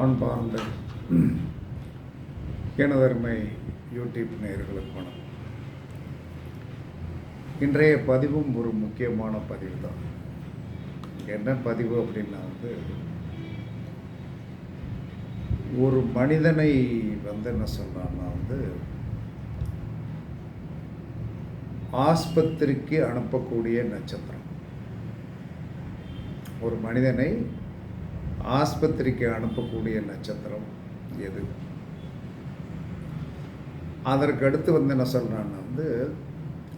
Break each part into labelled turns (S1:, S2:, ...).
S1: அன்பார்ந்த எனதருமை யூடியூப் நேயர்களுக்கு வணக்கம். இன்றைய பதிவும் ஒரு முக்கியமான பதிவு தான் என்ன பதிவு அப்படின்னா வந்து ஒரு மனிதனை வந்து என்ன சொல்கிறான்னா வந்து ஆஸ்பத்திரிக்கு அனுப்பக்கூடிய நட்சத்திரம். ஒரு மனிதனை ஆஸ்பத்திரிக்கு அனுப்பக்கூடிய நட்சத்திரம் எது? அதற்கு அடுத்து வந்து என்ன சொல்கிறான்னா வந்து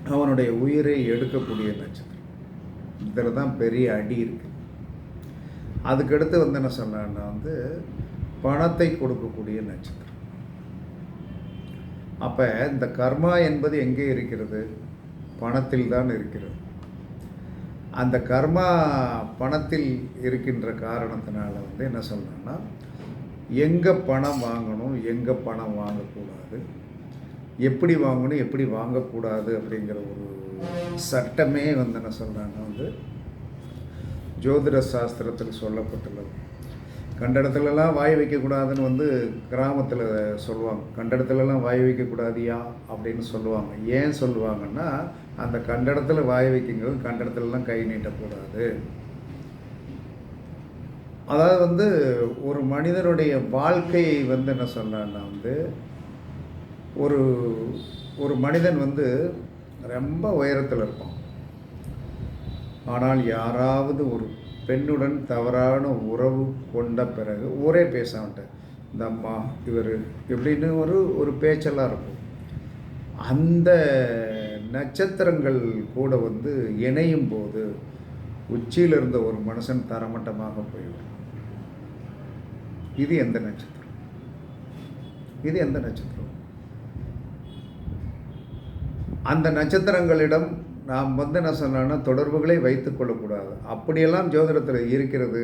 S1: அவனுடைய உயிரை எடுக்கக்கூடிய நட்சத்திரம். இதில் தான் பெரிய அடி இருக்கு. அதுக்கடுத்து வந்து என்ன சொல்கிறான்னா வந்து பணத்தை கொடுக்கக்கூடிய நட்சத்திரம். அப்போ இந்த கர்மா என்பது எங்கே இருக்கிறது? பணத்தில் தான் இருக்கிறது. அந்த கர்மா பணத்தில் இருக்கின்ற காரணத்தினால வந்து என்ன சொல்கிறேன்னா எங்கே பணம் வாங்கணும் எங்கே பணம் வாங்கக்கூடாது எப்படி வாங்கணும் எப்படி வாங்கக்கூடாது அப்படிங்கிற ஒரு சட்டமே வந்து என்ன சொல்கிறாங்க வந்து ஜோதிட சாஸ்திரத்தில் சொல்லப்பட்டுள்ளது. கண்ட இடத்துலலாம் வாய் வைக்கக்கூடாதுன்னு வந்து கிராமத்தில் சொல்லுவாங்க. கண்ட இடத்துலலாம் வாய் வைக்கக்கூடாதியா அப்படின்னு சொல்லுவாங்க. ஏன் சொல்லுவாங்கன்னா அந்த கண்டடத்தில் வாய் வைக்குங்கிறது கண்டடத்துலலாம் கை நீட்டக்கூடாது அதாவது வந்து ஒரு மனிதனுடைய வாழ்க்கையை வந்து என்ன சொல்கிறான்னா வந்து ஒரு ஒரு மனிதன் வந்து ரொம்ப உயரத்தில் இருப்பான். ஆனால் யாராவது ஒரு பெண்ணுடன் தவறான உறவு கொண்ட பிறகு ஊரே பேசாமட்டேன் இந்த அம்மா இவர் இப்படின்னு ஒரு ஒரு பேச்செல்லாம் இருக்கும். அந்த நட்சத்திரங்கள் கூட வந்து இணையும் போது உச்சியில் இருந்த ஒரு மனுஷன் தரமட்டமாக போயிடும் இது எந்த நட்சத்திரம்? இது எந்த நட்சத்திரம்? அந்த நட்சத்திரங்களிடம் நாம் வந்து என்ன சொன்னோன்னா தொடர்புகளை வைத்துக் கொள்ளக்கூடாது. அப்படியெல்லாம் ஜோதிடத்தில் இருக்கிறது.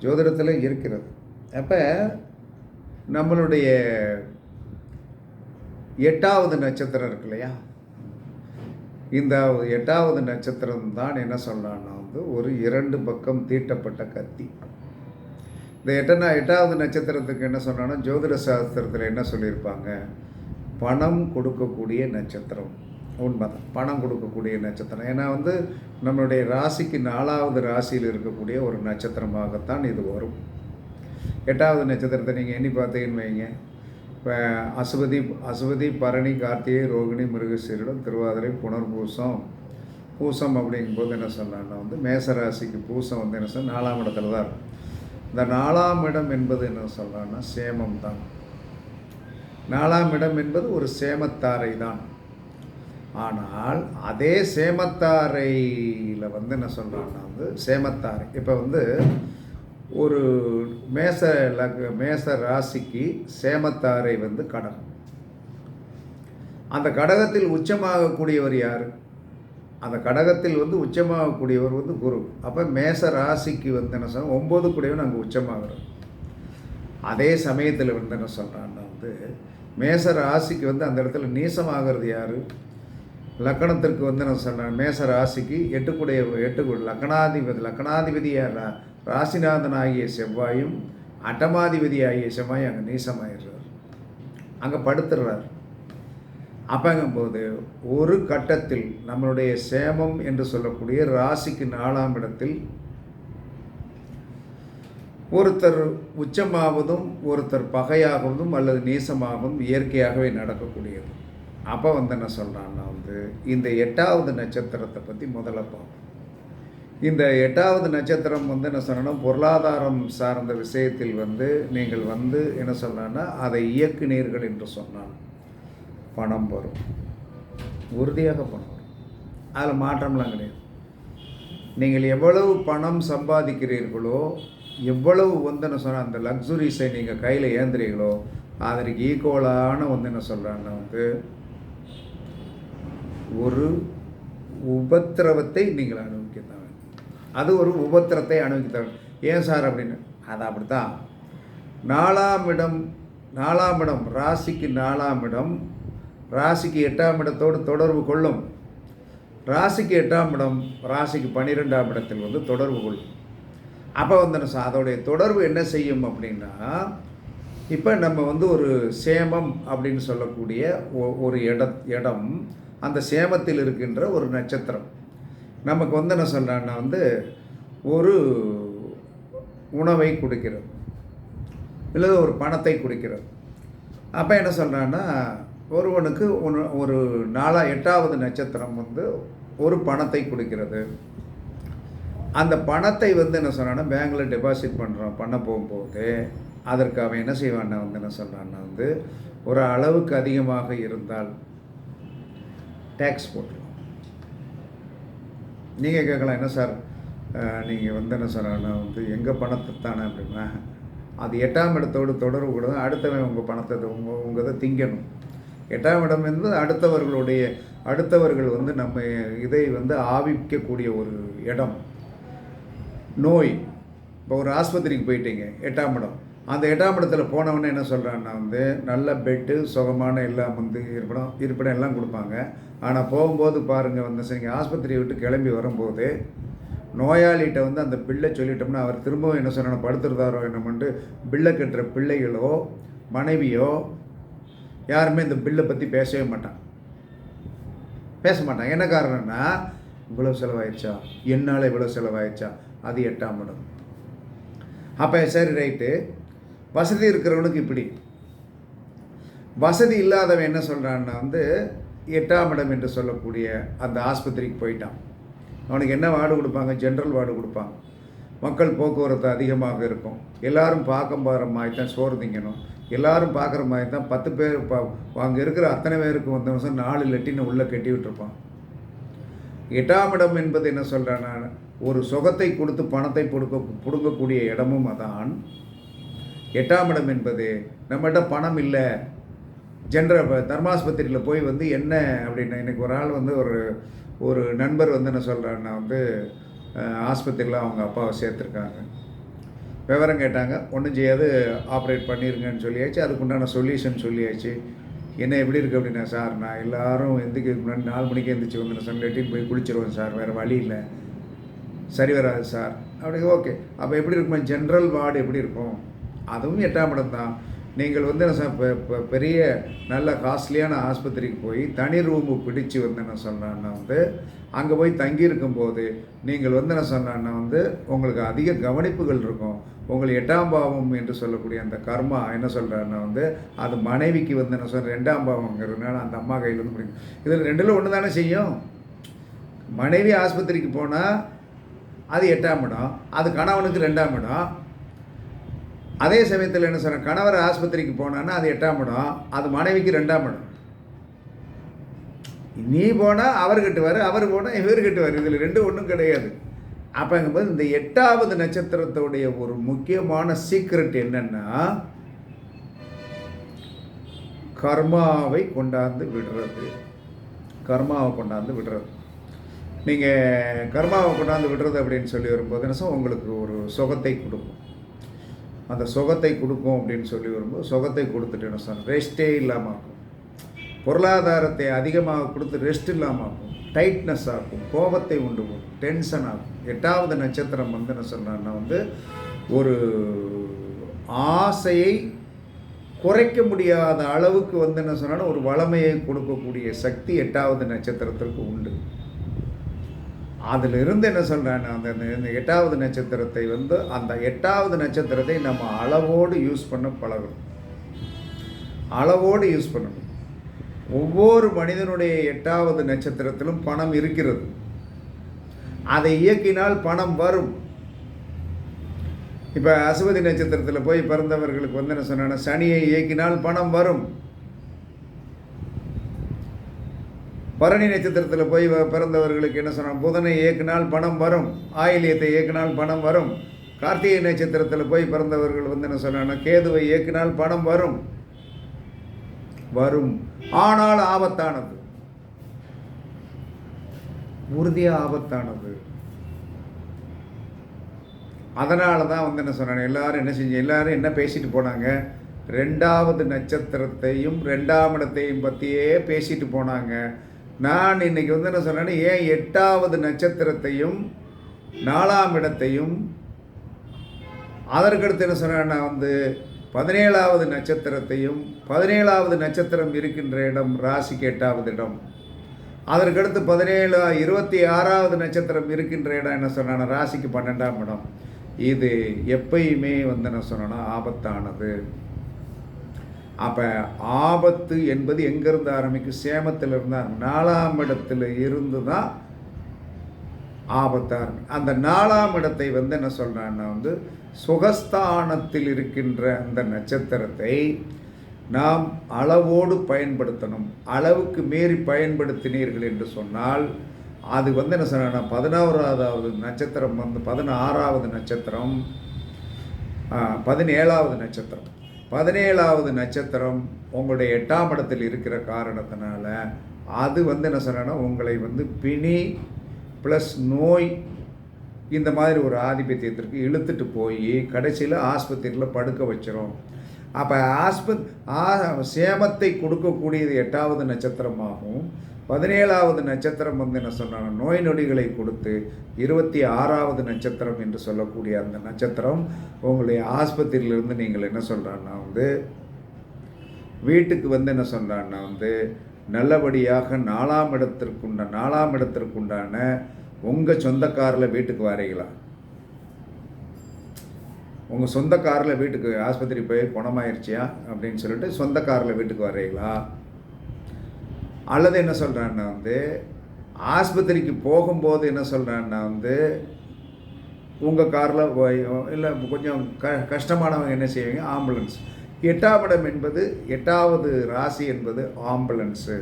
S1: ஜோதிடத்தில் இருக்கிறது. அப்போ நம்மளுடைய எட்டாவது நட்சத்திரம் இருக்கு இல்லையா? இந்த எட்டாவது நட்சத்திரம் தான் என்ன சொல்லலாம்னா வந்து ஒரு இரண்டு பக்கம் தீட்டப்பட்ட கத்தி. இந்த எட்டனா எட்டாவது நட்சத்திரத்துக்கு என்ன சொன்னான்னா ஜோதிட சாஸ்திரத்தில் என்ன சொல்லியிருப்பாங்க? பணம் கொடுக்கக்கூடிய நட்சத்திரம். உண்மைதான். பணம் கொடுக்கக்கூடிய நட்சத்திரம். ஏன்னா வந்து நம்மளுடைய ராசிக்கு நாலாவது ராசியில் இருக்கக்கூடிய ஒரு நட்சத்திரமாகத்தான் இது வரும். எட்டாவது நட்சத்திரத்தை நீங்கள் எண்ணி பார்த்தீங்கன்னு வைங்க. இப்போ அசுவதி அசுவதி பரணி கார்த்திகை ரோகிணி மிருகசீரிடம் திருவாதிரை புனர்பூசம் பூசம் அப்படிங்கும்போது என்ன சொல்லலாம்னா வந்து மேசராசிக்கு பூசம் வந்து என்ன சொன்ன நாலாம் இடத்துல தான் இருக்கும். இந்த நாலாம் இடம் என்பது என்ன சொல்லலாம்னா சேமம் தான். நாலாம் இடம் என்பது ஒரு சேமத்தாரை தான். ஆனால் அதே சேமத்தாரையில் வந்து என்ன சொல்கிறான்னா வந்து சேமத்தாரை. இப்போ வந்து ஒரு மேச லக் மேச ராசிக்கு சேமத்தாரை வந்து கடகம். அந்த கடகத்தில் உச்சமாகக்கூடியவர் யார்? அந்த கடகத்தில் வந்து உச்சமாகக்கூடியவர் வந்து குரு. அப்போ மேச ராசிக்கு வந்து என்ன சொன்னால் ஒம்பது கூடியவன் அங்கே உச்சமாகிறார். அதே சமயத்தில் வந்து என்ன சொல்கிறான்னா வந்து மேச ராசிக்கு வந்து அந்த இடத்துல நீசமாகிறது யார்? லக்கணத்திற்கு வந்து என்ன சொன்னேன் மேச ராசிக்கு எட்டுக்குடைய எட்டு லக்கணாதிபதி லக்கணாதிபதியாக யாரா? ஆகிய செவ்வாயும் அட்டமாதிபதி ஆகிய செவ்வாயும் அங்கே நீசமாயிடுறார். அங்கே படுத்துடுறார் அப்பங்கும்போது ஒரு கட்டத்தில் நம்மளுடைய சேமம் என்று சொல்லக்கூடிய ராசிக்கு நாலாம் இடத்தில் ஒருத்தர் உச்சமாவதும் ஒருத்தர் பகையாகுவதும் அல்லது நீசமாகவும் இயற்கையாகவே நடக்கக்கூடியது. அப்போ வந்து என்ன சொல்கிறான்னா வந்து இந்த எட்டாவது நட்சத்திரத்தை பற்றி முதல்ல பார்ப்போம். இந்த எட்டாவது நட்சத்திரம் வந்து என்ன சொன்னோன்னா பொருளாதாரம் சார்ந்த விஷயத்தில் வந்து நீங்கள் வந்து என்ன சொல்லலான்னா அதை இயக்குனீர்கள் என்று சொன்னால் பணம் வரும். உறுதியாக பணம் வரும். அதில் மாற்றம்லாம் கிடையாது. நீங்கள் எவ்வளவு பணம் சம்பாதிக்கிறீர்களோ எவ்வளவு வந்து என்ன சொன்னால் அந்த லக்ஸுரிஸை நீங்கள் கையில் ஏந்துறீங்களோ அதற்கு ஈக்குவலான வந்து என்ன சொல்கிறாங்கன்னா வந்து ஒரு உபத்திரவத்தை நீங்கள் அனுபவிக்க தான் அது ஒரு உபத்திரத்தை அனுபவிக்க ஏன் சார் அப்படின்னு? அது அப்படித்தான். நாலாம் இடம் நாலாம் இடம் ராசிக்கு நாலாம் இடம். ராசிக்கு எட்டாம் இடத்தோடு தொடர்பு கொள்ளும். ராசிக்கு எட்டாம் இடம் ராசிக்கு பன்னிரெண்டாம் இடத்தில் வந்து தொடர்பு கொள்ளும். அப்போ வந்து அதோடைய தொடர்பு என்ன செய்யும் அப்படின்னா இப்போ நம்ம வந்து ஒரு சேமம் அப்படின்னு சொல்லக்கூடிய ஒ- ஒரு இட இடம் அந்த சேமத்தில் இருக்கின்ற ஒரு நட்சத்திரம். நமக்கு வந்து என்ன சொல்கிறான்னா வந்து ஒரு உணவை கொடுக்கிறது. இல்லை ஒரு பணத்தை கொடுக்கிறது. அப்போ என்ன சொல்கிறான்னா ஒருவனுக்கு ஒன்று ஒரு நாலா எட்டாவது நட்சத்திரம் வந்து ஒரு பணத்தை கொடுக்கிறது. அந்த பணத்தை வந்து என்ன சொன்னான்னா பேங்கில் டெபாசிட் பண்ணுறோம் பண்ண போகும்போது அதற்கு அவன் என்ன செய்வான்னா வந்து என்ன சொல்கிறான்னா வந்து ஒரு அளவுக்கு அதிகமாக இருந்தால் டேக்ஸ் போட்டு நீங்கள் கேட்கலாம் என்ன சார்? நீங்கள் வந்து என்ன சொன்னா வந்து எங்கள் பணத்தை தானே அப்படின்னா அது எட்டாம் இடத்தோடு தொடர்பு கூட தான் அடுத்தவன் உங்கள் பணத்தை உங்கள் உங்கள் இதை திங்கணும். எட்டாம் இடம் என்பது அடுத்தவர்களுடைய அடுத்தவர்கள் வந்து நம்ம இதை வந்து ஆவிக்கக்கூடிய ஒரு இடம். நோய். இப்போ ஒரு ஆஸ்பத்திரிக்கு போயிட்டீங்க எட்டாம் இடம். அந்த எட்டாம் இடத்துல போனவொடனே என்ன சொல்கிறான்னா வந்து நல்ல பெட்டு சுகமான எல்லாம் வந்து இருப்பிடம் இருப்பிடம் எல்லாம் கொடுப்பாங்க. ஆனால் போகும்போது பாருங்கள் வந்து சரிங்க ஆஸ்பத்திரியை விட்டு கிளம்பி வரும்போது நோயாளிகிட்ட வந்து அந்த பிள்ளை சொல்லிட்டோம்னா அவர் திரும்பவும் என்ன சொன்னா படுத்துருந்தாரோ என்னமெண்டு பிள்ளை கட்டுற பிள்ளைகளோ மனைவியோ யாருமே இந்த பில்லை பற்றி பேசவே மாட்டான். பேச மாட்டான். என்ன காரணம்னா இவ்வளோ செலவாயிடுச்சா? என்னால் இவ்வளோ செலவாயிடுச்சா? அது எட்டாம் இடம். அப்போ சரி ரைட்டு. வசதி இருக்கிறவனுக்கு இப்படி. வசதி இல்லாதவன் என்ன சொல்கிறான்னா வந்து எட்டாம் இடம் என்று சொல்லக்கூடிய அந்த ஆஸ்பத்திரிக்கு போயிட்டான். அவனுக்கு என்ன வார்டு கொடுப்பாங்க? ஜென்ரல் வார்டு கொடுப்பாங்க. மக்கள் போக்குவரத்து அதிகமாக இருக்கும். எல்லாரும் பார்க்க போகிற மாதிரி தான் சோறு திங்கணும். எல்லாரும் பார்க்குற மாதிரி தான் பத்து பேர் இப்போ அங்கே இருக்கிற அத்தனை பேருக்கு வந்த வருஷம் நாலு லெட்டின்னு உள்ளே கட்டி விட்டுருப்பான். எட்டாம் இடம் என்பது என்ன சொல்கிறேன்னா ஒரு சுகத்தை கொடுத்து பணத்தை கொடுக்க பிடுங்கக்கூடிய இடமும் அதான். எட்டாம் இடம் என்பது நம்மகிட்ட பணம் இல்லை. ஜென்ரல் இப்போ தர்மாஸ்பத்திரியில் போய் வந்து என்ன அப்படின்னா இன்றைக்கி ஒரு ஆள் வந்து ஒரு ஒரு நண்பர் வந்து என்ன சொல்கிறான்னா வந்து ஆஸ்பத்திரியில் அவங்க அப்பாவை சேர்த்துருக்காங்க. விவரம் கேட்டாங்க. ஒன்றும் செய்யாது. ஆப்ரேட் பண்ணிருங்கன்னு சொல்லியாச்சு. அதுக்குண்டான சொல்யூஷன் சொல்லியாச்சு. என்ன எப்படி இருக்குது அப்படின்னா சார் நான் எல்லாரும் எந்திரிக்கிறதுக்கு முன்னாடி நாலு மணிக்கு எந்திரிச்சு வந்து சார் லெட்டின் போய் குளிச்சிருவேன் சார். வேறு வழி இல்லை. சரி வராது சார். அப்படி ஓகே. அப்போ எப்படி இருக்குமா? ஜென்ரல் வார்டு எப்படி இருக்கும்? அதுவும் எட்டாம் இடம் தான். நீங்கள் வந்து என்ன பெரிய நல்ல காஸ்ட்லியான ஆஸ்பத்திரிக்கு போய் தனி ரூமு பிடிச்சு வந்து என்ன சொன்னான்னா வந்து அங்கே போய் தங்கியிருக்கும் போது நீங்கள் வந்து என்ன சொன்னான்னா வந்து உங்களுக்கு அதிக கவனிப்புகள் இருக்கும். உங்கள் எட்டாம் பாவம் என்று சொல்லக்கூடிய அந்த கர்மா என்ன சொல்கிறாருன்னா வந்து அது மனைவிக்கு வந்து என்ன சொல்ற ரெண்டாம் பாவங்கிறதுனால அந்த அம்மா கையில் வந்து பிடிக்கும். இதில் ரெண்டில் ஒன்று தானே செய்யும்? மனைவி ஆஸ்பத்திரிக்கு போனால் அது எட்டாம் இடம் அது கணவனுக்கு ரெண்டாம் இடம் அதே சமயத்தில் என்ன சொன்ன கணவர் ஆஸ்பத்திரிக்கு போனான்னா அது எட்டாம் இடம் அது மனைவிக்கு ரெண்டாம் இடம். நீ போனால் அவர்கிட்ட வர அவர் போனால் இவர்கிட்ட வர இதில் ரெண்டு ஒன்றும் கிடையாது. அப்போங்கும்போது இந்த எட்டாவது நட்சத்திரத்துடைய ஒரு முக்கியமான சீக்ரெட் என்னென்னா கர்மாவை கொண்டாந்து விடுறது. கர்மாவை கொண்டாந்து விடுறது. நீங்கள் கர்மாவை கொண்டாந்து விடுறது அப்படின்னு சொல்லி வரும்போது என்ன உங்களுக்கு ஒரு சுகத்தை கொடுக்கும். அந்த சுகத்தை கொடுக்கும் அப்படின்னு சொல்லி வரும்போது சுகத்தை கொடுத்துட்டு என்ன சொன்ன ரெஸ்ட்டே இல்லாமல் ஆகும் பொருளாதாரத்தை அதிகமாக கொடுத்து ரெஸ்ட் இல்லாமல் ஆகும் டைட்னஸ் ஆகும் கோபத்தை உண்டு போகும் டென்ஷன் ஆகும் எட்டாவது நட்சத்திரம் வந்து என்ன சொன்னான்னா வந்து ஒரு ஆசையை குறைக்க முடியாத அளவுக்கு வந்து என்ன சொன்னாலும் ஒரு வளமையை கொடுக்கக்கூடிய சக்தி எட்டாவது நட்சத்திரத்திற்கு உண்டு. அதிலிருந்து என்ன சொல்கிறேன் அந்த இந்த எட்டாவது நட்சத்திரத்தை வந்து அந்த எட்டாவது நட்சத்திரத்தை நம்ம அளவோடு யூஸ் பண்ண பழகணும். அளவோடு யூஸ் பண்ணணும். ஒவ்வொரு மனிதனுடைய எட்டாவது நட்சத்திரத்திலும் பணம் இருக்கிறது. அதை இயக்கினால் பணம் வரும். இப்போ அசுவதி நட்சத்திரத்தில் போய் பிறந்தவர்களுக்கு வந்து என்ன சொன்னா சனியை இயக்கினால் பணம் வரும். பரணி நட்சத்திரத்தில் போய் வ- பிறந்தவர்களுக்கு என்ன சொன்னால் புதனை இயக்கினால் பணம் வரும். ஆயிலியத்தை இயக்கினால் பணம் வரும். கார்த்திகை நட்சத்திரத்தில் போய் பிறந்தவர்கள் வந்து என்ன சொன்னாங்கன்னா கேதுவை இயக்கினால் பணம் வரும். வரும். ஆனால் ஆபத்தானது. உறுதியாக ஆபத்தானது. அதனால தான் வந்து என்ன சொன்னாங்க எல்லாரும் என்ன செஞ்சு எல்லாரும் என்ன பேசிட்டு போனாங்க? ரெண்டாவது நட்சத்திரத்தையும் ரெண்டாம் இடத்தையும் பற்றியே பேசிட்டு போனாங்க. நான் இன்னைக்கு வந்து என்ன சொன்னேன்னா ஏன் எட்டாவது நட்சத்திரத்தையும் நாலாம் இடத்தையும் அதற்கடுத்து என்ன சொன்னேன்னா வந்து பதினேழாவது நட்சத்திரத்தையும் பதினேழாவது நட்சத்திரம் இருக்கின்ற இடம் ராசிக்கு எட்டாவது இடம். அதற்கடுத்து பதினேழு இருபத்தி ஆறாவது நட்சத்திரம் இருக்கின்ற இடம் என்ன சொன்னான்னா ராசிக்கு பன்னெண்டாம் இடம். இது எப்பயுமே வந்து என்ன சொன்னோன்னா ஆபத்தானது. அப்போ ஆபத்து என்பது எங்கேருந்து ஆரம்பிக்கும்? சேமத்தில் இருந்தால் நாலாம் இடத்துல இருந்து தான் ஆபத்தாக இருக்கு அந்த நாலாம் இடத்தை வந்து என்ன சொல்கிறான்னா வந்து சுகஸ்தானத்தில் இருக்கின்ற அந்த நட்சத்திரத்தை நாம் அளவோடு பயன்படுத்தணும். அளவுக்கு மீறி பயன்படுத்தினீர்கள் என்று சொன்னால் அது வந்து என்ன சொன்னா பதினோராவது நட்சத்திரம் வந்து பதினாறாவது நட்சத்திரம் பதினேழாவது நட்சத்திரம். பதினேழாவது நட்சத்திரம் உங்களுடைய எட்டாம் இடத்தில் இருக்கிற காரணத்தினால அது வந்து என்ன சொல்கிறேன்னா உங்களை வந்து பிணி ப்ளஸ் நோய் இந்த மாதிரி ஒரு ஆதிபத்தியத்திற்கு இழுத்துட்டு போய் கடைசியில் ஆஸ்பத்திரியில் படுக்க வச்சிரும். அப்போ ஆஸ்பத் ஆ சேமத்தை கொடுக்கக்கூடியது எட்டாவது நட்சத்திரமாகவும் பதினேழாவது நட்சத்திரம் வந்து என்ன சொன்னாங்க நோய் நொடிகளை கொடுத்து இருபத்தி ஆறாவது நட்சத்திரம் என்று சொல்லக்கூடிய அந்த நட்சத்திரம் உங்களுடைய ஆஸ்பத்திரியிலிருந்து நீங்கள் என்ன சொல்கிறான்னா வந்து வீட்டுக்கு வந்து என்ன சொல்கிறான்னா வந்து நல்லபடியாக நாலாம் இடத்திற்குண்ட நாலாம் இடத்திற்குண்டான உங்கள் சொந்த காரில் வீட்டுக்கு வரீங்களா? உங்கள் சொந்த காரில் வீட்டுக்கு ஆஸ்பத்திரி போய் குணமாயிருச்சியா? அப்படின்னு சொல்லிட்டு சொந்த காரில் வீட்டுக்கு வரீங்களா? அல்லது என்ன சொல்கிறான்னா வந்து ஆஸ்பத்திரிக்கு போகும்போது என்ன சொல்கிறான்னா வந்து உங்கள் காரில் இல்லை கொஞ்சம் க கஷ்டமானவங்க என்ன செய்வீங்க? ஆம்புலன்ஸ். எட்டாம் இடம் என்பது எட்டாவது ராசி என்பது ஆம்புலன்ஸு.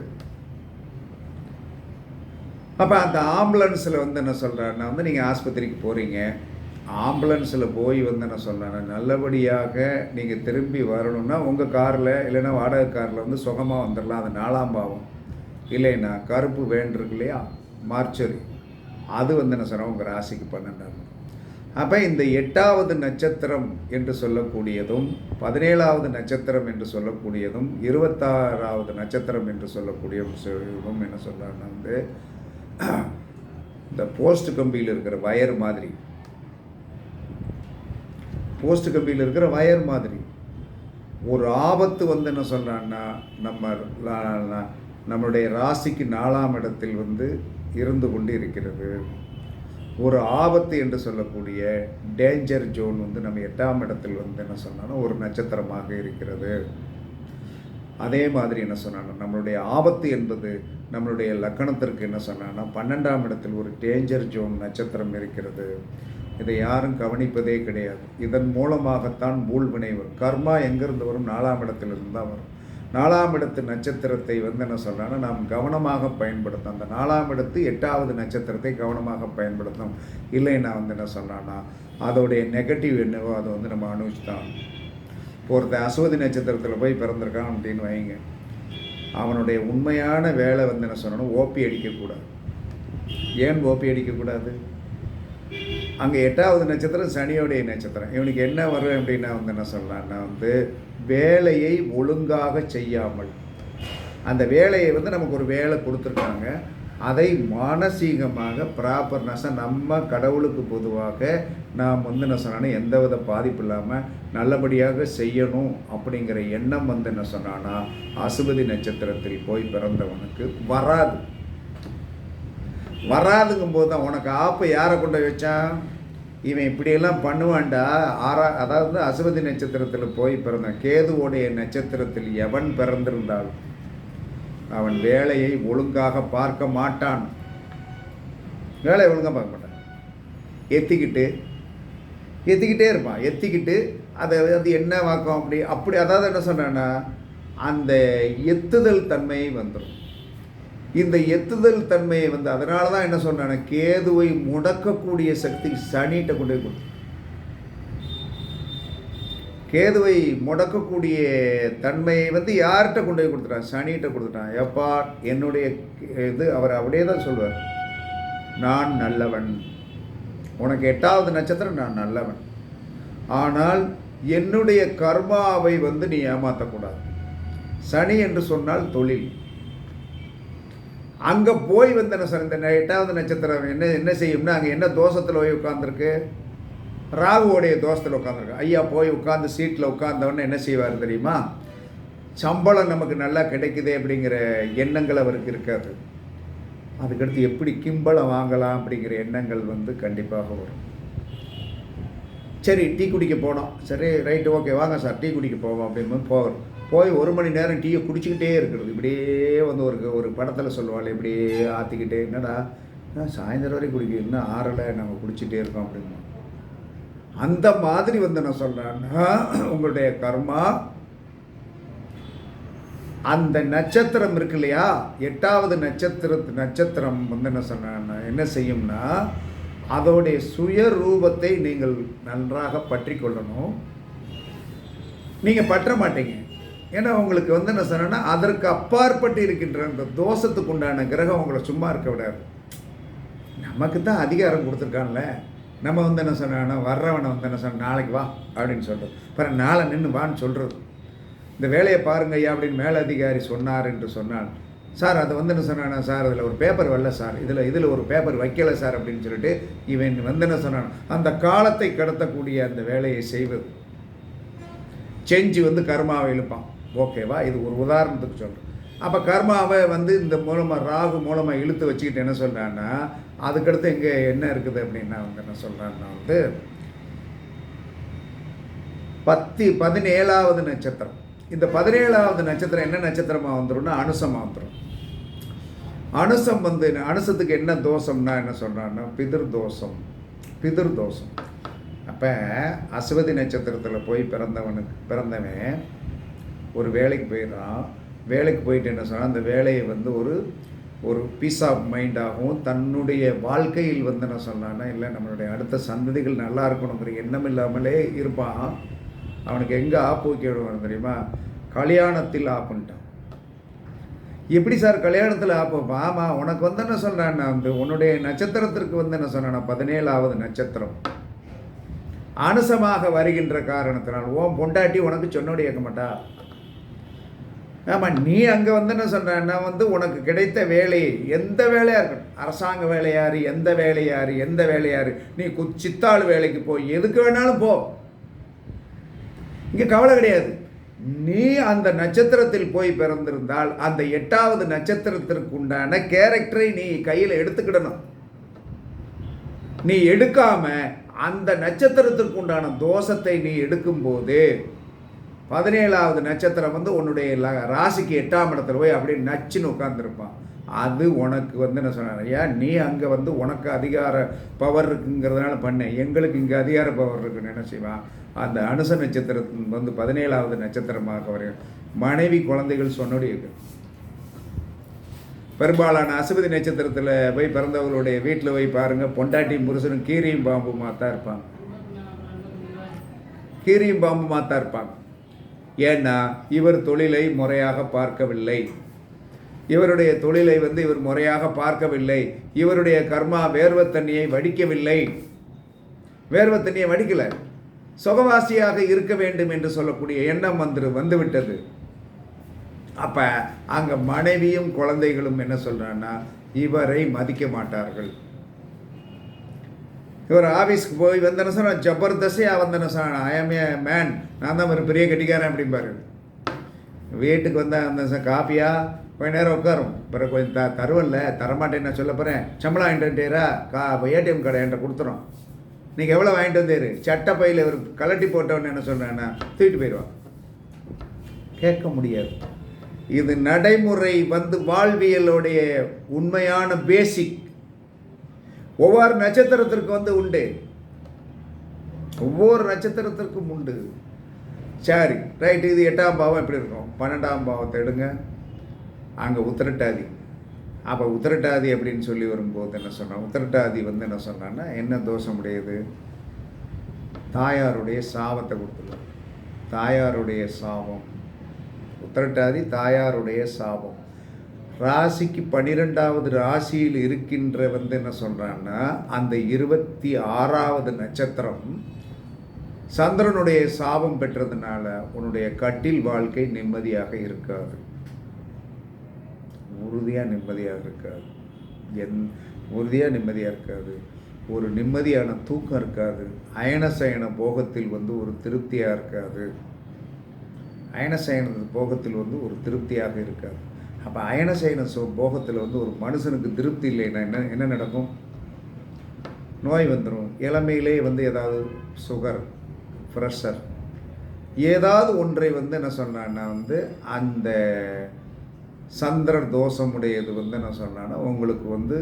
S1: அப்போ அந்த ஆம்புலன்ஸில் வந்து என்ன சொல்கிறாருன்னா வந்து நீங்கள் ஆஸ்பத்திரிக்கு போகிறீங்க ஆம்புலன்ஸில் போய் வந்து என்ன சொல்கிறேன்னா நல்லபடியாக நீங்கள் திரும்பி வரணும்னா உங்கள் காரில் இல்லைன்னா வாடகை காரில் வந்து சுகமாக வந்துடலாம் அது நாலாம் பாவம். இல்லைன்னா கருப்பு வேன் இருக்கு இல்லையா? மார்ச்சரி அது வந்து என்ன சொல்கிறோம் உங்கள் ராசிக்கு பன்னெண்டாம் அப்போ இந்த எட்டாவது நட்சத்திரம் என்று சொல்லக்கூடியதும் பதினேழாவது நட்சத்திரம் என்று சொல்லக்கூடியதும் இருபத்தாறாவது நட்சத்திரம் என்று சொல்லக்கூடியதும் என்ன சொல்கிறாங்கன்னா வந்து இந்த போஸ்ட் கம்பியில் இருக்கிற வயர் மாதிரி. போஸ்ட் கம்பியில் இருக்கிற வயர் மாதிரி. ஒரு ஆபத்து வந்து என்ன சொல்கிறான்னா நம்ம நம்மளுடைய ராசிக்கு நாலாம் இடத்தில் வந்து இருந்து கொண்டு இருக்கிறது ஒரு ஆபத்து என்று சொல்லக்கூடிய டேஞ்சர் ஜோன் வந்து நம்ம எட்டாம் இடத்தில் வந்து என்ன சொன்னாலும் ஒரு நட்சத்திரமாக இருக்கிறது. அதே மாதிரி என்ன சொன்னாலும் நம்மளுடைய ஆபத்து என்பது நம்மளுடைய லக்கணத்திற்கு என்ன சொன்னான்னா பன்னெண்டாம் இடத்தில் ஒரு டேஞ்சர் ஜோன் நட்சத்திரம் இருக்கிறது. இதை யாரும் கவனிப்பதே கிடையாது. இதன் மூலமாகத்தான் ஊழ்வினை வரும் கர்மா எங்கிருந்து வரும்? நாலாம் இடத்திலிருந்து தான் வரும். நாலாம் இடத்து நட்சத்திரத்தை வந்து என்ன சொல்கிறாங்கன்னா நாம் கவனமாக பயன்படுத்தணும். அந்த நாலாம் இடத்து எட்டாவது நட்சத்திரத்தை கவனமாக பயன்படுத்தணும். இல்லைன்னா வந்து என்ன சொல்கிறான்னா அதோடைய நெகட்டிவ் என்னவோ அதை வந்து நம்ம அனுபவிச்சுதான் இப்போ ஒருத்தன் அசுவதி நட்சத்திரத்தில் போய் பிறந்திருக்கான் அப்படின்னு வைங்க. அவனுடைய உண்மையான வேலை வந்து என்ன சொல்லணும் ஓபி அடிக்கக்கூடாது. ஏன் ஓபி அடிக்கக்கூடாது? அங்கே எட்டாவது நட்சத்திரம் சனியோடைய நட்சத்திரம். இவனுக்கு என்ன வரும் அப்படின்னா வந்து என்ன சொல்லலாம்னா வந்து வேலையை ஒழுங்காக செய்யாமல். அந்த வேலையை வந்து நமக்கு ஒரு வேலை கொடுத்துருக்காங்க. அதை மானசீகமாக ப்ராப்பர்னஸாக நம்ம கடவுளுக்கு பொதுவாக நாம் வந்து என்ன சொன்னானே எந்தவித பாதிப்பு இல்லாமல் நல்லபடியாக செய்யணும் அப்படிங்கிற எண்ணம் வந்து என்ன சொன்னான்னா அசுபதி நட்சத்திரத்தில் போய் பிறந்தவனுக்கு வராது. வராதுங்கும் போது தான் உனக்கு ஆப்பை யாரை கொண்டு போய் வச்சான்? இவன் இப்படியெல்லாம் பண்ணுவான்டா. ஆறா அதாவது அசுவதி நட்சத்திரத்தில் போய் பிறந்தான். கேதுவோடைய நட்சத்திரத்தில் எவன் பிறந்திருந்தால் அவன் வேலையை ஒழுங்காக பார்க்க மாட்டான். வேலையை ஒழுங்காக பார்க்க மாட்டான். எத்திக்கிட்டு எத்திக்கிட்டே இருப்பான். எத்திக்கிட்டு அதை அது என்ன வாக்கம் அப்படி அப்படி அதாவது என்ன சொன்னான்னா அந்த எத்துதல் தன்மை வந்துடும் இந்த எத்துதல் தன்மையை வந்து அதனால தான் என்ன சொன்னான கேதுவை முடக்கக்கூடிய சக்தி சனிகிட்ட கொண்டு போய் கொடுத்து கேதுவை முடக்கக்கூடிய தன்மையை வந்து யார்கிட்ட கொண்டு போய் கொடுத்துட்டான் சனிகிட்ட கொடுத்துட்டான் எப்பா என்னுடைய இது அவர் அப்படியே தான் சொல்வார். நான் நல்லவன். உனக்கு எட்டாவது நட்சத்திரம் நான் நல்லவன். ஆனால் என்னுடைய கர்மாவை வந்து நீ ஏமாற்றக்கூடாது சனி என்று சொன்னால் தொழில். அங்கே போய் வந்து என்ன சார் இந்த எட்டாவது நட்சத்திரம் என்ன என்ன செய்யும்னா அங்கே என்ன தோஷத்தில் போய் உட்காந்துருக்கு ராகுவோடைய தோஷத்தில் உட்காந்துருக்கு ஐயா போய் உட்காந்து சீட்டில் உட்காந்தவொடனே என்ன செய்வார் தெரியுமா? சம்பளம் நமக்கு நல்லா கிடைக்குதே அப்படிங்கிற எண்ணங்கள் அவருக்கு இருக்காது. அதுக்கடுத்து எப்படி கிம்பளம் வாங்கலாம் அப்படிங்கிற எண்ணங்கள் வந்து கண்டிப்பாக வரும். சரி டீ குடிக்க போனோம். சரி ரைட்டு ஓகே வாங்க சார் டீ குடிக்க போவோம் அப்படின்னு போகிறோம் போய் ஒரு மணி நேரம் டீயை குடிச்சிக்கிட்டே இருக்கிறது. இப்படியே வந்து ஒரு ஒரு படத்தில் சொல்லுவாள் இப்படியே ஆற்றிக்கிட்டே என்னடா சாயந்தரம் வரைக்கும் குடிக்க இன்னும் ஆறலை நம்ம குடிச்சிட்டே இருக்கோம் அப்படின்னு அந்த மாதிரி வந்து நான் சொல்கிறேன்னா உங்களுடைய கர்மா அந்த நட்சத்திரம் இருக்கு இல்லையா? எட்டாவது நட்சத்திர நட்சத்திரம் வந்து என்ன சொன்ன என்ன செய்யும்னா அதோடைய சுய ரூபத்தை நீங்கள் நன்றாக பற்றி கொள்ளணும். நீங்கள் பற்ற மாட்டீங்க. ஏன்னா உங்களுக்கு வந்து என்ன சொன்னேன்னா அதற்கு அப்பாற்பட்டு இருக்கின்ற அந்த தோஷத்துக்கு உண்டான கிரகம் உங்களை சும்மா இருக்க விடாது. நமக்கு தான் அதிகாரம் கொடுத்துருக்கான்ல. நம்ம வந்து என்ன சொன்னா வர்றவனை வந்து என்ன சொன்ன நாளைக்கு வா அப்படின்னு சொல்கிறது அப்புறம் நாளை நின்று வான்னு சொல்கிறது இந்த வேலையை பாருங்க ஐயா அப்படின்னு மேலதிகாரி சொன்னார் என்று சொன்னான் சார் அதை வந்து என்ன சொன்னானா சார் அதில் ஒரு பேப்பர் வரல சார். இதில் இதில் ஒரு பேப்பர் வைக்கல சார் அப்படின்னு சொல்லிட்டு இவன் வந்து என்ன சொன்னான் அந்த காலத்தை கடத்தக்கூடிய அந்த வேலையை செய்வது செஞ்சு வந்து கர்மாவை இழுப்பான். ஓகேவா? இது ஒரு உதாரணத்துக்கு சொல்கிறேன் அப்போ கர்மாவை வந்து இந்த மூலமாக ராகு மூலமாக இழுத்து வச்சுக்கிட்டு என்ன சொல்கிறான்னா அதுக்கடுத்து இங்கே என்ன இருக்குது அப்படின்னா வந்து என்ன சொல்கிறான்னா வந்து பத்து பதினேழாவது நட்சத்திரம். இந்த பதினேழாவது நட்சத்திரம் என்ன நட்சத்திரமாக வந்துடும்னா அனுசமாக வந்துடும் அனுசம் வந்து அனுசத்துக்கு என்ன தோஷம்னா என்ன சொல்கிறான்னா பிதிர் தோஷம் பிதிர் தோஷம் அப்போ அஸ்வதி நட்சத்திரத்தில் போய் பிறந்தவனுக்கு பிறந்தவன் ஒரு வேலைக்கு போயிடுறான். வேலைக்கு போயிட்டு என்ன சொன்னால் அந்த வேலையை வந்து ஒரு ஒரு பீஸ் ஆஃப் மைண்டாகவும் தன்னுடைய வாழ்க்கையில் வந்து என்ன சொன்னான்னா இல்லை நம்மளுடைய அடுத்த சந்ததிகள் நல்லா இருக்கணுங்கிற எண்ணம் இல்லாமலே இருப்பான். அவனுக்கு எங்கே ஆப்பு வைக்க விடுவான் தெரியுமா? கல்யாணத்தில் ஆப்புன்ட்டான் எப்படி சார் கல்யாணத்தில் ஆப்பு? ஆமாம் உனக்கு வந்து என்ன சொல்கிறான் அந்த வந்து உன்னுடைய நட்சத்திரத்திற்கு வந்து என்ன சொன்னேன் பதினேழாவது நட்சத்திரம். அனுசமாக வருகின்ற காரணத்தினால் ஓன் பொண்டாட்டி உனக்கு சொன்னோடு கேட்க மாட்டா? ஆமாம் நீ அங்கே வந்து என்ன சொல்கிறேன்னா வந்து உனக்கு கிடைத்த வேலையை எந்த வேலையாக இருக்கணும் அரசாங்க வேலையாரு எந்த வேலையாரு எந்த வேலையாரு நீ கு- சித்தாள் வேலைக்கு போ. எதுக்கு வேணாலும் போ. இங்கே கவலை கிடையாது. நீ அந்த நட்சத்திரத்தில் போய் பிறந்திருந்தால் அந்த எட்டாவது நட்சத்திரத்திற்கு உண்டான கேரக்டரை நீ கையில் எடுத்துக்கிடணும். நீ எடுக்காம அந்த நட்சத்திரத்திற்கு உண்டான தோஷத்தை நீ எடுக்கும்போது பதினேழாவது நட்சத்திரம் வந்து உன்னுடைய ராசிக்கு எட்டாம் இடத்துல போய் அப்படியே நச்சுன்னு உட்காந்துருப்பான் அது உனக்கு வந்து என்ன சொன்னார்? ஐயா நீ அங்கே வந்து உனக்கு அதிகார பவர் இருக்குங்கிறதுனால பண்ண. எங்களுக்கு இங்கே அதிகார பவர் இருக்குன்னு என்ன செய்வான் அந்த அனுச நட்சத்திரத்தின் வந்து பதினேழாவது நட்சத்திரமாக வரையும் மனைவி குழந்தைகள் சொன்னோடு இருக்கு. பெரும்பாலான அசுபதி நட்சத்திரத்தில் போய் பிறந்தவர்களுடைய வீட்டில் போய் பாருங்கள் பொண்டாட்டியும் புருஷனும் கீரியும் பாம்பு தான் இருப்பாங்க. கீரியும் பாம்பு தான் இருப்பாங்க. ஏன்னா இவர் தொழிலை முறையாக பார்க்கவில்லை. இவருடைய தொழிலை வந்து இவர் முறையாக பார்க்கவில்லை. இவருடைய கர்மா வேர்வை தண்ணியை வடிக்கவில்லை. வேர்வை தண்ணியை வடிக்கல. சுகவாசியாக இருக்க வேண்டும் என்று சொல்லக்கூடிய எண்ணம் வந்து வந்துவிட்டது. அப்போ அங்கே மனைவியும் குழந்தைகளும் என்ன சொல்கிறான்னா இவரை மதிக்க மாட்டார்கள். இவர் ஆஃபீஸ்க்கு போய் வந்தன சொன்ன ஜபர்தஸ்தியாக வந்தன சொன்ன ஐஎம் ஏ மேன் நான் தான் ஒரு பெரிய கட்டிக்காரன் அப்படிம்பாரு. வீட்டுக்கு வந்தால் அந்த சார் காப்பியா? கொஞ்ச நேரம் உட்காரும். பிறகு கொஞ்சம் த தருவல்ல. தரமாட்டேன்னு நான் சொல்ல போகிறேன் சம்பளம் வாங்கிட்டு வந்துட்டேரா? கா ஏடிஎம் கடை என்கிட்ட கொடுத்துரும். நீங்கள் எவ்வளோ வாங்கிட்டு வந்தேரு? சட்டப்பையில் இவர் கலட்டி போட்டவன்னு என்ன சொல்கிறேன்னா தூக்கிட்டு போயிடுவான் கேட்க முடியாது. இது நடைமுறை வந்து வாழ்வியலுடைய உண்மையான பேசிக் ஒவ்வொரு நட்சத்திரத்திற்கு வந்து உண்டு. ஒவ்வொரு நட்சத்திரத்திற்கும் உண்டு. சரி ரைட்டு இது எட்டாம் பாவம் எப்படி இருக்கும்? பன்னெண்டாம் பாவத்தை எடுங்க. அங்கே உத்திரட்டாதி. அப்போ உத்திரட்டாதி அப்படின்னு சொல்லி வரும்போது என்ன சொன்னான்? உத்திரட்டாதி வந்து என்ன சொன்னான்னா என்ன தோஷம் உடையது தாயாருடைய சாபத்தை கொடுத்துருவார். தாயாருடைய சாபம். உத்திரட்டாதி தாயாருடைய சாபம். ராசிக்கு பன்னிரெண்டாவது ராசியில் இருக்கின்ற வந்து என்ன சொல்கிறான்னா அந்த இருபத்தி ஆறாவது நட்சத்திரம் சந்திரனுடைய சாபம் பெற்றதுனால உன்னுடைய கட்டில் வாழ்க்கை நிம்மதியாக இருக்காது. உறுதியாக நிம்மதியாக இருக்காது. என் உறுதியாக நிம்மதியாக இருக்காது. ஒரு நிம்மதியான தூக்கம் இருக்காது. அயனசயன போகத்தில் வந்து ஒரு திருப்தியாக இருக்காது. அயனசயன போகத்தில் வந்து ஒரு திருப்தியாக இருக்காது. அப்போ அயனசயன சோ போகத்தில் வந்து ஒரு மனுஷனுக்கு திருப்தி இல்லைன்னா என்ன என்ன நடக்கும்? நோய் வந்துடும் இளமையிலே வந்து ஏதாவது சுகர் ப்ரெஷர் ஏதாவது ஒன்றை வந்து என்ன சொன்னான்னா வந்து அந்த சந்திர தோஷமுடையது வந்து என்ன சொன்னான்னா உங்களுக்கு வந்து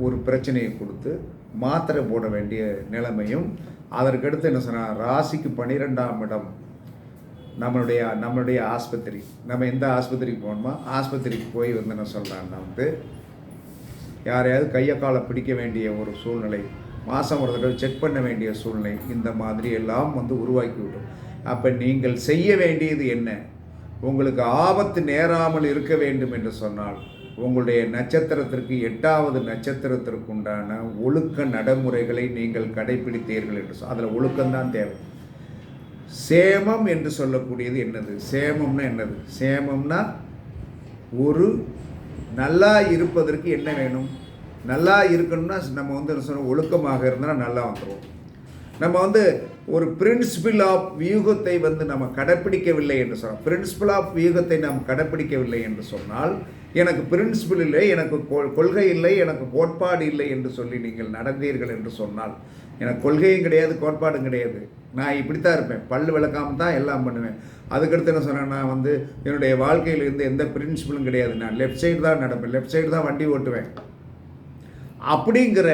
S1: ஒரு பிரச்சனையை கொடுத்து மாத்திரை போட வேண்டிய நிலைமையும் அதற்கடுத்து என்ன சொன்னால் ராசிக்கு பன்னிரெண்டாம் இடம் நம்மளுடைய நம்மளுடைய ஆஸ்பத்திரி. நம்ம எந்த ஆஸ்பத்திரிக்கு போகணுமோ ஆஸ்பத்திரிக்கு போய் வந்து என்ன சொல்கிறாங்கன்னா வந்து யாரையாவது கையை காலை பிடிக்க வேண்டிய ஒரு சூழ்நிலை மாதம் ஒரு தடவை செக் பண்ண வேண்டிய சூழ்நிலை இந்த மாதிரி எல்லாம் வந்து உருவாக்கி விடும் அப்போ நீங்கள் செய்ய வேண்டியது என்ன? உங்களுக்கு ஆபத்து நேராமல் இருக்க வேண்டும் என்று சொன்னால் உங்களுடைய நட்சத்திரத்திற்கு எட்டாவது நட்சத்திரத்திற்குண்டான ஒழுக்க நடைமுறைகளை நீங்கள் கடைபிடித்தீர்கள் என்று அதில் ஒழுக்கம்தான் தேவை. சேமம் என்று சொல்லக்கூடியது என்னது? சேமம்னா என்னது? சேமம்னா ஒரு நல்லா இருப்பதற்கு என்ன வேணும்? நல்லா இருக்கணும்னா நம்ம வந்து சொன்ன ஒழுக்கமாக இருந்தால் நல்லா வந்துடுவோம் நம்ம வந்து ஒரு பிரின்சிபிள் ஆஃப் வியூகத்தை வந்து நம்ம கடைப்பிடிக்கவில்லை என்று சொன்னால் பிரின்சிபிள் ஆஃப் வியூகத்தை நாம் கடைப்பிடிக்கவில்லை என்று சொன்னால் எனக்கு பிரின்சிபிள் இல்லை எனக்கு கொள்கை இல்லை எனக்கு கோட்பாடு இல்லை என்று சொல்லி நீங்கள் நடந்தீர்கள் என்று சொன்னால் எனக்கு கொள்கையும் கிடையாது கோட்பாடும் கிடையாது. நான் இப்படி தான் இருப்பேன். பல்லு விளக்காமல் தான் எல்லாம் பண்ணுவேன். அதுக்கடுத்து என்ன சொன்னேன் நான் வந்து என்னுடைய வாழ்க்கையில் இருந்து எந்த பிரின்சிபிளும் கிடையாது. நான் லெஃப்ட் சைடு தான் நடப்பேன். லெஃப்ட் சைடு தான் வண்டி ஓட்டுவேன். அப்படிங்கிற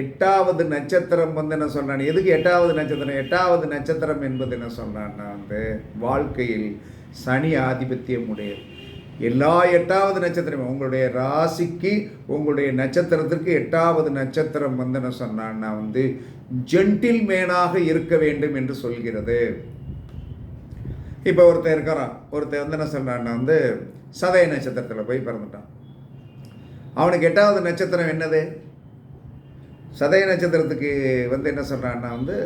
S1: எட்டாவது நட்சத்திரம் வந்து என்ன சொன்னான்? எதுக்கு எட்டாவது நட்சத்திரம்? எட்டாவது நட்சத்திரம் என்பது என்ன சொன்னான்னா வந்து வாழ்க்கையில் சனி ஆதிபத்தியம் உடையது. எல்லா எட்டாவது நட்சத்திரமும் உங்களுடைய ராசிக்கு உங்களுடைய நட்சத்திரத்திற்கு எட்டாவது நட்சத்திரம் வந்து என்ன சொன்னான்னா வந்து ஜென்டில் மேனாக இருக்க வேண்டும் என்று சொல்கிறது. இப்போ ஒருத்தன் இருக்கிறான். ஒருத்தர் வந்து என்ன சொல்றான்னா வந்து சதய நட்சத்திரத்தில் போய் பிறந்துட்டான். அவனுக்கு எட்டாவது நட்சத்திரம் என்னது? சதய நட்சத்திரத்துக்கு வந்து என்ன சொல்கிறான்னா வந்து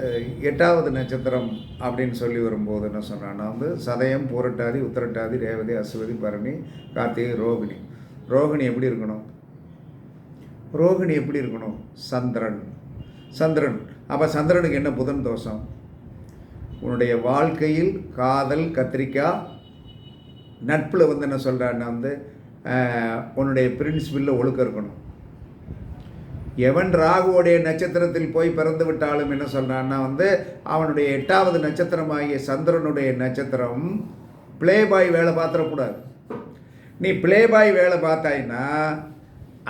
S1: எட்டாவது நட்சத்திரம் அப்படின்னு சொல்லி வரும்போது என்ன சொல்கிறான்னா வந்து சதயம் பூரட்டாதி உத்திரட்டாதி ரேவதி அஸ்வதி பரணி கார்த்திகை ரோகிணி. ரோகிணி எப்படி இருக்கணும்? ரோகிணி எப்படி இருக்கணும்? சந்திரன். சந்திரன். அப்போ சந்திரனுக்கு என்ன புதன் தோஷம்? உன்னுடைய வாழ்க்கையில் காதல் கத்திரிக்காய் நட்பில் வந்து என்ன சொல்கிறான்னா வந்து உன்னுடைய பிரின்சிபிளில் ஒழுக்கம் இருக்கணும். எவன் ராகுவோடைய நட்சத்திரத்தில் போய் பிறந்து விட்டாலும் என்ன சொல்கிறான்னா வந்து அவனுடைய எட்டாவது நட்சத்திரமாகிய சந்திரனுடைய நட்சத்திரம் ப்ளே பாய் வேலை பார்த்துடக்கூடாது. நீ ப்ளே பாய் வேலை பார்த்தாயின்னா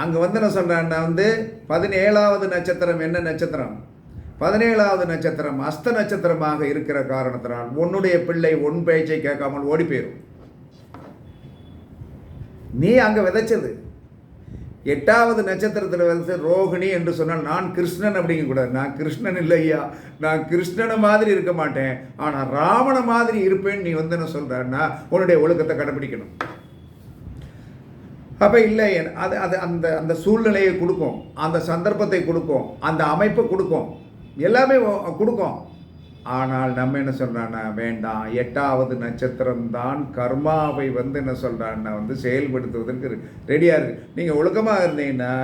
S1: அங்கே வந்து என்ன சொல்கிறான்னா வந்து பதினேழாவது நட்சத்திரம் என்ன நட்சத்திரம்? பதினேழாவது நட்சத்திரம் அஸ்த நட்சத்திரமாக இருக்கிற காரணத்தினால் உன்னுடைய பிள்ளை உன் பேச்சை கேட்காமல் ஓடி போயிடும் நீ அங்கே விதைச்சது. எட்டாவது நட்சத்திரத்தில் வந்து ரோகிணி என்று சொன்னால் நான் கிருஷ்ணன் அப்படிங்கக்கூடாது. நான் கிருஷ்ணன் இல்லையா? நான் கிருஷ்ணனை மாதிரி இருக்க மாட்டேன். ஆனால் ராவண மாதிரி இருப்பேன்னு நீ வந்து என்ன சொல்கிறன்னா உன்னுடைய ஒழுக்கத்தை கடைபிடிக்கணும் அப்போ இல்லை என்- அது அது அந்த அந்த சூழ்நிலையை கொடுக்கும். அந்த சந்தர்ப்பத்தை கொடுக்கும். அந்த அமைப்பை கொடுக்கும். எல்லாமே கொடுக்கும். ஆனால் நம்ம என்ன சொல்கிறான்னா வேண்டாம். எட்டாவது நட்சத்திரம்தான் கர்மாவை வந்து என்ன சொல்கிறான்னா வந்து செயல்படுத்துவதற்கு ரெடியாக இருக்கு. நீங்கள் ஒழுக்கமாக இருந்தீங்கன்னா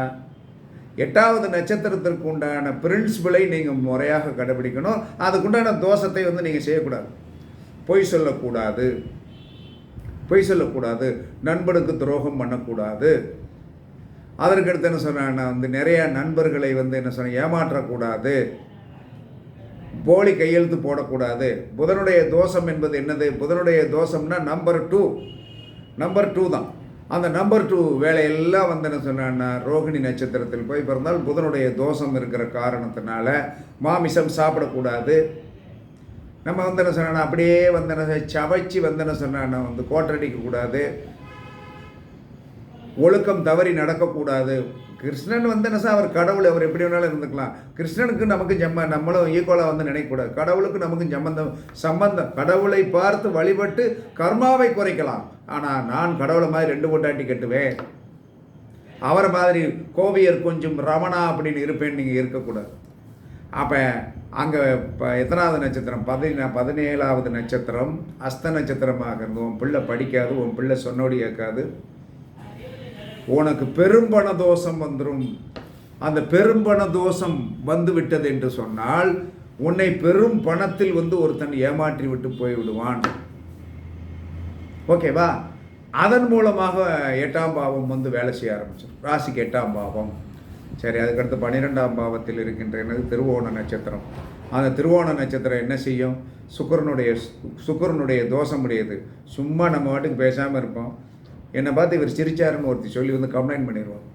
S1: எட்டாவது நட்சத்திரத்திற்கு உண்டான பிரின்சிபிளை நீங்கள் முறையாக கடைபிடிக்கணும். அதுக்குண்டான தோஷத்தை வந்து நீங்கள் செய்யக்கூடாது. பொய் சொல்லக்கூடாது. பொய் சொல்லக்கூடாது. நண்பனுக்கு துரோகம் பண்ணக்கூடாது. அதற்கடுத்து என்ன சொன்னான்னா வந்து நிறைய நண்பர்களை வந்து என்ன சொன்ன ஏமாற்றக்கூடாது. போலி கையெழுத்து போடக்கூடாது. புதனுடைய தோஷம் என்பது என்னது? புதனுடைய தோஷம்னா நம்பர் டூ நம்பர் டூ தான். அந்த நம்பர் டூ வேலையெல்லாம் வந்து என்ன சொன்னா ரோகிணி நட்சத்திரத்தில் போய் பிறந்தால் புதனுடைய தோஷம் இருக்கிற காரணத்தினால மாமிசம் சாப்பிடக்கூடாது. நம்ம வந்து என்ன சொன்னா அப்படியே வந்து என்ன சவைச்சு வந்து என்ன சொன்னா வந்து கோட்டடிக்கக்கூடாது. ஒழுக்கம் தவறி நடக்கக்கூடாது. கிருஷ்ணன் வந்து என்ன சார் அவர் கடவுள் அவர் எப்படி வேணாலும் இருந்துக்கலாம். கிருஷ்ணனுக்கு நமக்கு ஜம்ம நம்மளும் ஈக்குவலாக வந்து நினைக்கக்கூடாது. கடவுளுக்கு நமக்கு சம்பந்தம் சம்பந்தம் கடவுளை பார்த்து வழிபட்டு கர்மாவை குறைக்கலாம். ஆனால் நான் கடவுளை மாதிரி ரெண்டு கொண்டாட்டி கட்டுவேன். அவரை மாதிரி கோவியர் கொஞ்சம் ரமணா அப்படின்னு இருப்பேன் நீங்கள் இருக்கக்கூடாது. அப்போ அங்கே இப்போ எத்தனாவது நட்சத்திரம்? பதின பதினேழாவது நட்சத்திரம். அஸ்த நட்சத்திரமாக இருந்து உன் பிள்ளை படிக்காது உன் பிள்ளை சொன்னோடி கேட்காது. உனக்கு பெரும்பண தோஷம் வந்துடும் அந்த பெரும்பண தோஷம் வந்து விட்டது என்று சொன்னால் உன்னை பெரும் பணத்தில் வந்து ஒருத்தன் ஏமாற்றி விட்டு போய் விடுவான். ஓகேவா அதன் மூலமாக எட்டாம் பாவம் வந்து வேலை செய்ய ஆரம்பிச்சிடும் ராசிக்கு எட்டாம் பாவம். சரி அதுக்கடுத்து பன்னிரெண்டாம் பாவத்தில் இருக்கின்ற எனது திருவோண நட்சத்திரம். அந்த திருவோண நட்சத்திரம் என்ன செய்யும்? சுக்கரனுடைய சுக்கரனுடைய தோஷம் உடையது சும்மா நம்ம வாட்டுக்கு பேசாமல் இருப்போம். என்னை பார்த்து இவர் சிரிச்சாருன்னு ஒருத்தி சொல்லி வந்து கம்ப்ளைண்ட் பண்ணிடுவோம்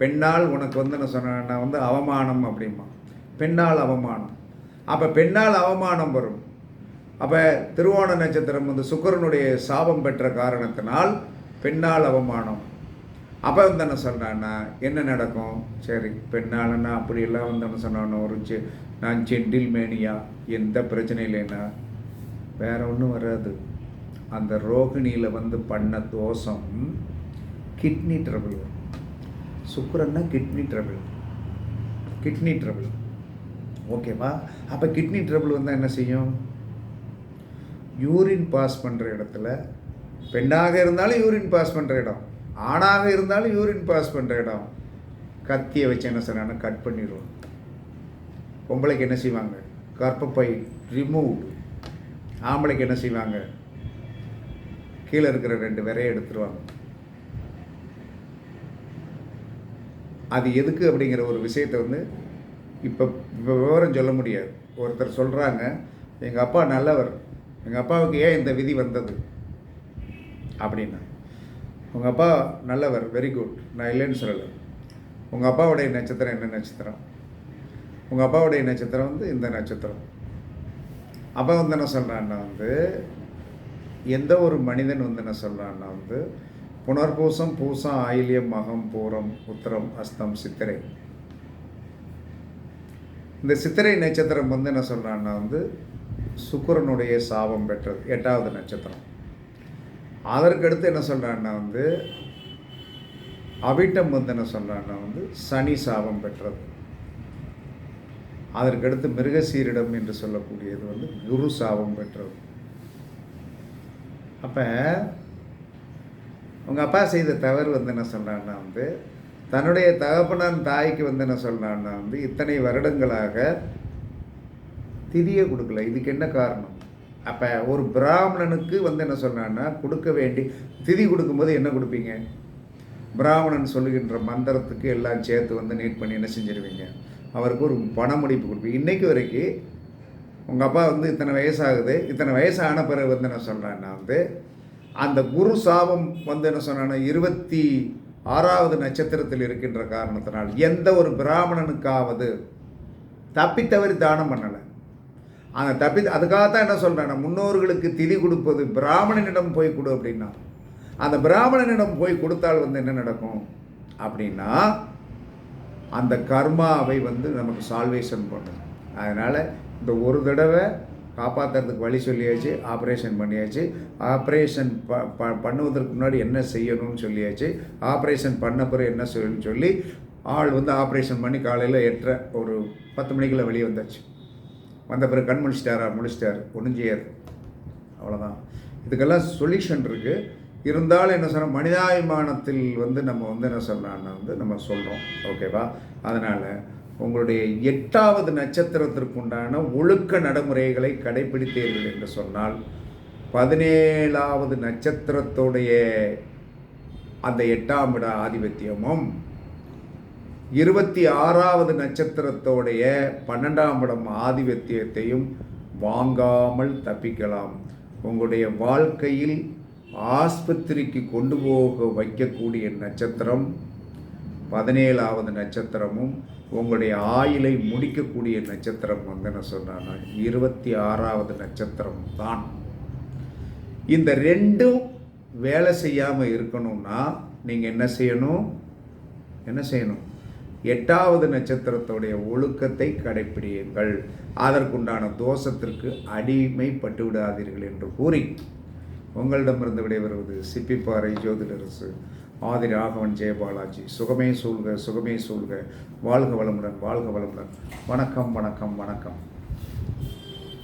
S1: பெண்ணால் உனக்கு வந்து நான் சொன்னேன் நான் வந்து அவமானம் அப்படிமா பெண்ணால் அவமானம். அப்போ பெண்ணால் அவமானம் வரும். அப்போ திருவோண நட்சத்திரம் வந்து சுக்கரனுடைய சாபம் பெற்ற காரணத்தினால் பெண்ணால் அவமானம். அப்போ வந்து என்ன சொல்கிறான்னா என்ன நடக்கும்? சரி பெண்ணாலன்னா அப்படியெல்லாம் வந்து என்ன சொன்னான்னு ஒரு செ நான் செண்டில் மேனியா எந்த பிரச்சனையும் இல்லைன்னா வேற ஒன்றும் வராது. அந்த ரோகிணியில் வந்து பண்ண தோஷம் கிட்னி ட்ரபிள் வரும். சுக்கரன்னா கிட்னி ட்ரபிள் கிட்னி ட்ரபிள் ஓகேவா அப்போ கிட்னி ட்ரபிள் வந்தால் என்ன செய்யும்? யூரின் பாஸ் பண்ணுற இடத்துல பெண்ணாக இருந்தாலும் யூரின் பாஸ் பண்ணுற இடம் ஆணாக இருந்தாலும் யூரின் பாஸ் பண்ணுற இடம். கத்தியை வச்சு என்ன சொன்னான்னு கட் பண்ணிடுவோம் பொம்பளைக்கு என்ன செய்வாங்க? கர்ப்பப்பை ரிமூவ் ஆம்பளைக்கு என்ன செய்வாங்க? கீழே இருக்கிற ரெண்டு விரையை எடுத்துருவாங்க அது எதுக்கு அப்படிங்கிற ஒரு விஷயத்தை வந்து இப்போ இப்போ விவரம் சொல்ல முடியாது. ஒருத்தர் சொல்கிறாங்க எங்கள் அப்பா நல்லவர். எங்கள் அப்பாவுக்கு ஏன் இந்த விதி வந்தது? அப்படின்னா உங்கள் அப்பா நல்லவர் வெரி குட் நான் இல்லைன்னு சொல்லலை. உங்கள் அப்பாவுடைய நட்சத்திரம் என்ன நட்சத்திரம்? உங்கள் அப்பாவுடைய நட்சத்திரம் வந்து இந்த நட்சத்திரம். அப்பா வந்து என்ன சொல்கிறான்னா வந்து எந்த ஒரு மனிதன் வந்து என்ன சொல்கிறான்னா வந்து புனர்பூசம் பூசம் ஆயில்யம் மகம் பூரம் உத்திரம் அஸ்தம் சித்திரை. இந்த சித்திரை நட்சத்திரம் வந்து என்ன சொல்கிறான்னா வந்து சுக்கரனுடைய சாபம் பெற்றது எட்டாவது நட்சத்திரம். அதற்கடுத்து என்ன சொல்கிறான்னா வந்து அவிட்டம் வந்து என்ன சொல்கிறான்னா வந்து சனி சாபம் பெற்றது. அதற்கடுத்து மிருகசீரிடம் என்று சொல்லக்கூடியது வந்து குரு சாபம் பெற்றது. அப்போ உங்கள் அப்பா செய்த தவறு வந்து என்ன சொல்கிறான்னா வந்து தன்னுடைய தகப்பனான் தாய்க்கு வந்து என்ன சொல்கிறான்னா வந்து இத்தனை வருடங்களாக திதியை கொடுக்கல. இதுக்கு என்ன காரணம்? அப்போ ஒரு பிராமணனுக்கு வந்து என்ன சொல்கிறான்னா கொடுக்க வேண்டி திதி கொடுக்கும்போது என்ன கொடுப்பீங்க? பிராமணன் சொல்லுகின்ற மந்திரத்துக்கு எல்லாம் சேர்த்து வந்து நீட் பண்ணி என்ன செஞ்சிருவீங்க? அவருக்கு ஒரு பணமுடிப்பு கொடுப்பீங்க. இன்றைக்கு வரைக்கும் உங்கள் அப்பா வந்து இத்தனை வயசாகுது இத்தனை வயசான பிறகு வந்து என்ன சொல்கிறேன்னா வந்து அந்த குரு சாபம் வந்து என்ன சொன்னான்னா இருபத்தி ஆறாவது நட்சத்திரத்தில் இருக்கின்ற காரணத்தினால் எந்த ஒரு பிராமணனுக்காவது தப்பித்தவறி தானம் பண்ணலை. அந்த தப்பி அதுக்காகத்தான் என்ன சொல்கிறேன் முன்னோர்களுக்கு திதி கொடுப்பது பிராமணனிடம் போய் கொடு அப்படின்னா அந்த பிராமணனிடம் போய் கொடுத்தால் வந்து என்ன நடக்கும் அப்படின்னா அந்த கர்மாவை வந்து நமக்கு சால்வேஷன் பண்ணும். அதனால் இந்த ஒரு தடவை காப்பாற்றுறதுக்கு வழி சொல்லியாச்சு ஆப்ரேஷன் பண்ணியாச்சு. ஆப்ரேஷன் ப ப பண்ணுவதற்கு முன்னாடி என்ன செய்யணும்னு சொல்லியாச்சு. ஆப்ரேஷன் பண்ண பிறகு என்ன செய்யணும்னு சொல்லி ஆள் வந்து ஆப்ரேஷன் பண்ணி காலையில் எட்டரை ஒரு பத்து மணிக்கெல்லாம் வெளியே வந்தாச்சு. வந்த பிறகு கண் முடிச்சிட்டாரா முடிச்சிட்டார் ஒன்றும் செய்யாது அவ்வளோதான் இதுக்கெல்லாம் சொல்யூஷன் இருக்குது இருந்தாலும் என்ன சொல்கிறோம் மனிதாபிமானத்தில் வந்து நம்ம வந்து என்ன சொல்கிறாங்கன்னா வந்து நம்ம சொல்கிறோம் ஓகேவா அதனால் உங்களுடைய எட்டாவது நட்சத்திரத்திற்குண்டான ஒழுக்க நடைமுறைகளை கடைபிடித்தீர்கள் என்று சொன்னால் பதினேழாவது நட்சத்திரத்துடைய அந்த எட்டாம் இட ஆதிபத்தியமும் இருபத்தி ஆறாவது நட்சத்திரத்தோடைய பன்னெண்டாம் இடம் ஆதிபத்தியத்தையும் வாங்காமல் தப்பிக்கலாம். உங்களுடைய வாழ்க்கையில் ஆஸ்பத்திரிக்கு கொண்டு போக வைக்கக்கூடிய நட்சத்திரம் பதினேழாவது நட்சத்திரமும் உங்களுடைய ஆயிலை முடிக்கக்கூடிய நட்சத்திரம் வந்து என்ன சொன்னான்னா இருபத்தி ஆறாவது நட்சத்திரம் தான். இந்த ரெண்டும் வேலை செய்யாமல் இருக்கணும்னா நீங்கள் என்ன செய்யணும்? என்ன செய்யணும்? எட்டாவது நட்சத்திரத்துடைய ஒழுக்கத்தை கடைப்பிடியுங்கள். அதற்குண்டான தோஷத்திற்கு அடிமைப்பட்டு விடாதீர்கள் என்று கூறி உங்களிடமிருந்து விடைபெறுவது சிப்பிப்பாறை ஜோதிடரசு ஆதி ராகவன் ஜெயபாலாஜி சுகமே சூழ்க சுகமே சூழ்க. வாழ்க வளமுடன் வாழ்க வளமுடன். வணக்கம் வணக்கம் வணக்கம்.